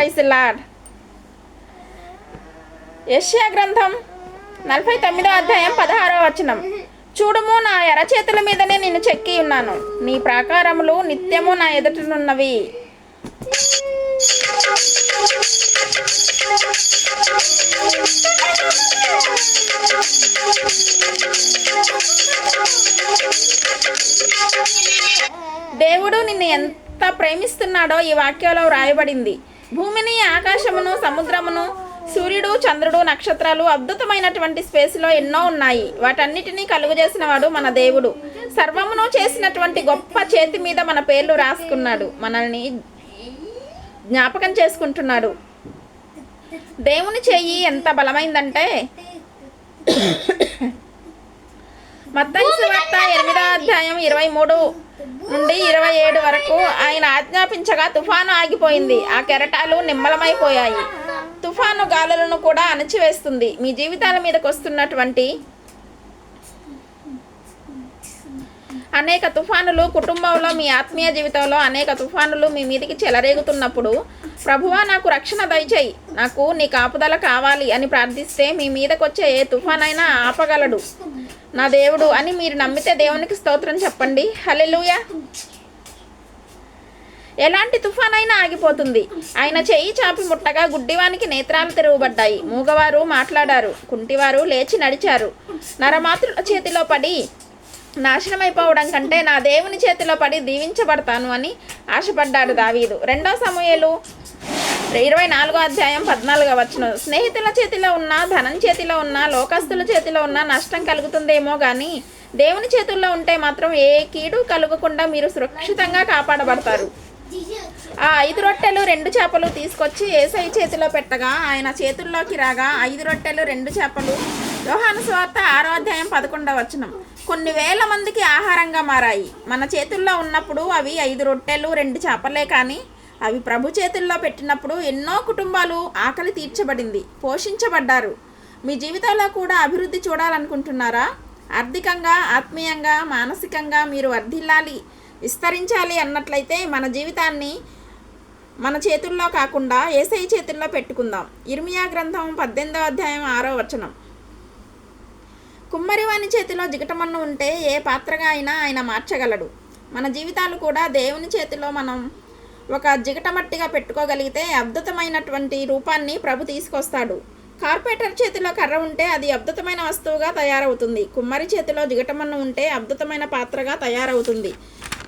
ప్రైసిల్లాడ్ యష్యా గ్రంథం నలభై తొమ్మిదో అధ్యాయం పదహారో వచనం. చూడుము నా ఎరచేతుల మీదనే నేను చెక్కి ఉన్నాను. నీ ప్రాకారములు నిత్యము నా ఎదుటనున్నవి. దేవుడు నిన్ను ఎంత ప్రేమిస్తున్నాడో ఈ వాక్యంలో వ్రాయబడింది భూమిని ఆకాశమును సముద్రమును సూర్యుడు చంద్రుడు నక్షత్రాలు అద్భుతమైనటువంటి స్పేస్లో ఎన్నో ఉన్నాయి. వాటన్నిటినీ కలుగజేసిన వాడు మన దేవుడు. సర్వమును చేసినటువంటి గొప్ప చేతి మీద మన పేర్లు రాసుకున్నాడు. మనల్ని జ్ఞాపకం చేసుకుంటున్నాడు. దేవుని చెయ్యి ఎంత బలమైందంటే మత్తయి సువార్త ఎనిమిదో అధ్యాయం ఇరవై మూడు. నుండి ఇరవై ఏడు వరకు ఆయన ఆజ్ఞాపించగా తుఫాను ఆగిపోయింది. ఆ కెరటాలు నిమ్మలమైపోయాయి. తుఫాను గాలులను కూడా అణచివేస్తుంది. మీ జీవితాల మీదకు వస్తున్నటువంటి అనేక తుఫానులు కుటుంబంలో మీ ఆత్మీయ జీవితంలో అనేక తుఫానులు మీ మీదికి చెలరేగుతున్నప్పుడు ప్రభువా నాకు రక్షణ దయచేయి. నాకు నీ కాపుదల కావాలి అని ప్రార్థిస్తే మీ మీదకొచ్చే ఏ తుఫానైనా ఆపగలడు. నా దేవుడు అని మీరు నమ్మితే దేవునికి స్తోత్రం చెప్పండి. హల్లెలూయా. ఎలాంటి తుఫానైనా ఆగిపోతుంది. ఆయన చెయ్యి చాపి ముట్టగా గుడ్డివానికి నేత్రాలు తెరవబడ్డాయి. మూగవారు మాట్లాడారు. కుంటివారు లేచి నడిచారు. నరమాతృల చేతిలో పడి నాశనమైపోవడం కంటే నా దేవుని చేతిలో పడి దీవించబడతాను అని ఆశపడ్డాడు దావీదు. రెండో సమూహలు ఇరవై నాలుగో అధ్యాయం పద్నాలుగో వచ్చిన స్నేహితుల చేతిలో ఉన్న ధనం చేతిలో ఉన్న లోకస్తుల చేతిలో ఉన్న నష్టం కలుగుతుందేమో కానీ దేవుని చేతుల్లో ఉంటే మాత్రం ఏ కీడు కలుగకుండా మీరు సురక్షితంగా కాపాడబడతారు. ఆ ఐదు రొట్టెలు రెండు చేపలు తీసుకొచ్చి ఏసై చేతిలో పెట్టగా ఆయన చేతుల్లోకి రాగా ఐదు రొట్టెలు రెండు చేపలు. యోహాను స్వార్త ఆరో అధ్యాయం పదకొండవ వచనం. కొన్ని వేల మందికి ఆహారంగా మారాయి. మన చేతుల్లో ఉన్నప్పుడు అవి ఐదు రొట్టెలు రెండు చేపలే కానీ అవి ప్రభు చేతుల్లో పెట్టినప్పుడు ఎన్నో కుటుంబాలు ఆకలి తీర్చబడింది పోషించబడ్డారు. మీ జీవితంలో కూడా అభివృద్ధి చూడాలనుకుంటున్నారా? ఆర్థికంగా ఆత్మీయంగా మానసికంగా మీరు వర్ధిల్లాలి విస్తరించాలి అన్నట్లయితే మన జీవితాన్ని మన చేతుల్లో కాకుండా ఏసై చేతుల్లో పెట్టుకుందాం. ఇర్మియా గ్రంథం పద్దెనిమిదవ అధ్యాయం ఆరో వచనం. కుమ్మరివాని చేతిలో జిగటమన్ను ఉంటే ఏ పాత్రగా అయినా ఆయన మార్చగలడు. మన జీవితాలు కూడా దేవుని చేతిలో మనం ఒక జిగటమట్టిగా పెట్టుకోగలిగితే అద్భుతమైనటువంటి రూపాన్ని ప్రభు తీసుకొస్తాడు. కార్పొరేటర్ చేతిలో కర్ర ఉంటే అది అద్భుతమైన వస్తువుగా తయారవుతుంది. కుమ్మరి చేతిలో జిగటమన్ను ఉంటే అద్భుతమైన పాత్రగా తయారవుతుంది.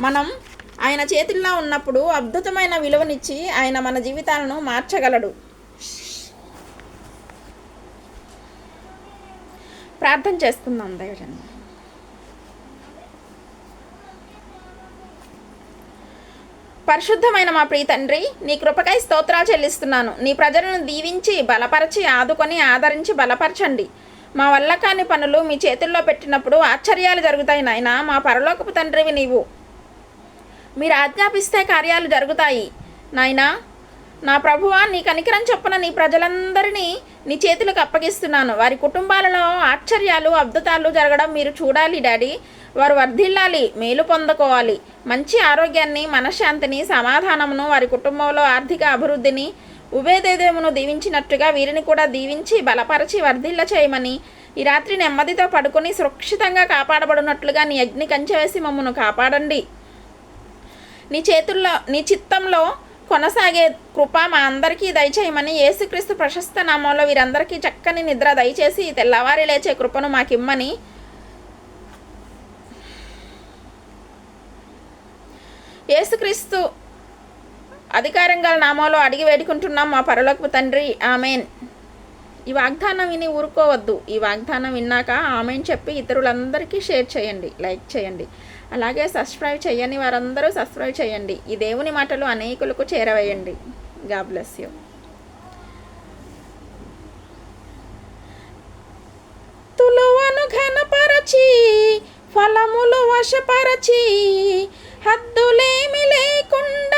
మనం ఆయన చేతుల్లో ఉన్నప్పుడు అద్భుతమైన విలువనిచ్చి ఆయన మన జీవితాలను మార్చగలడు. ప్రార్థన చేసుకుందాం దైవజన్మ. పరిశుద్ధమైన మా ప్రియ తండ్రి నీ కృపకై స్తోత్రాలు చెల్లిస్తున్నాను. నీ ప్రజలను దీవించి బలపరచి ఆదుకొని ఆదరించి బలపరచండి. మా వల్ల కాని పనులు మీ చేతుల్లో పెట్టినప్పుడు ఆశ్చర్యాలు జరుగుతాయి నాయనా. మా పరలోకపు తండ్రివి నీవు. మీరు ఆజ్ఞాపిస్తే కార్యాలు జరుగుతాయి. నాయనా నా ప్రభువా నీ కనికరం చొప్పున నీ ప్రజలందరినీ నీ చేతులకు అప్పగిస్తున్నాను. వారి కుటుంబాలలో ఆశ్చర్యాలు అద్భుతాలు జరగడం మీరు చూడాలి డాడీ. వారు వర్ధిల్లాలి మేలు పొందుకోవాలి. మంచి ఆరోగ్యాన్ని మనశ్శాంతిని సమాధానమును వారి కుటుంబంలో ఆర్థిక అభివృద్ధిని ఉభయదేదేమును దీవించినట్టుగా వీరిని కూడా దీవించి బలపరచి వర్ధిల్ల చేయమని ఈ రాత్రి నెమ్మదితో పడుకొని సురక్షితంగా కాపాడబడినట్లుగా నీ అగ్ని కంచవేసి మమ్మను కాపాడండి. నీ చేతుల్లో నీ చిత్తంలో కొనసాగే కృప మా అందరికీ దయచేయమని యేసుక్రీస్తు ప్రశస్త నామంలో వీరందరికీ చక్కని నిద్ర దయచేసి తెల్లవారి లేచే కృపను మాకిమ్మని. యేసుక్రీస్తు అధికారం గల నామంలో అడిగి వేడుకుంటున్నాం మా పరలోకపు తండ్రి. ఆమెన్. ఈ వాగ్దానం విని ఊరుకోవద్దు. ఈ వాగ్దానం విన్నాక ఆమెన్ చెప్పి ఇతరులందరికీ షేర్ చేయండి. లైక్ చేయండి. అలాగే సబ్స్క్రైబ్ చేయని వారందరూ సబ్స్క్రైబ్ చేయండి ఈ దేవుని మాటలు అనేకులకు చేరవేయండి. గా బ్లెస్ యూ తులువను ఘనపరచి ఫలములు వశపరచి హద్దులేమి లేకుండా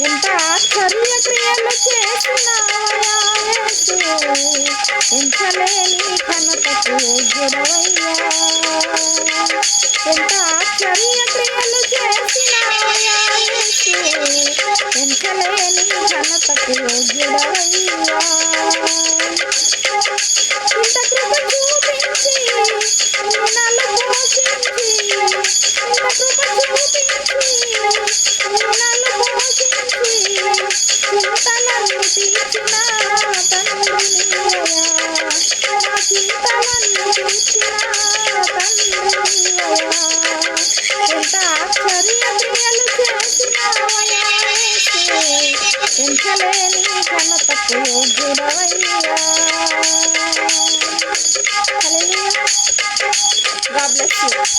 ఎంత ఆశ్చర్య క్రియలు చేసినావయాసు ఎంచలేని ఘనతకు ఎంత ఎంతలేని ఘనతకు యోగ్యుడవయ్యా God bless you.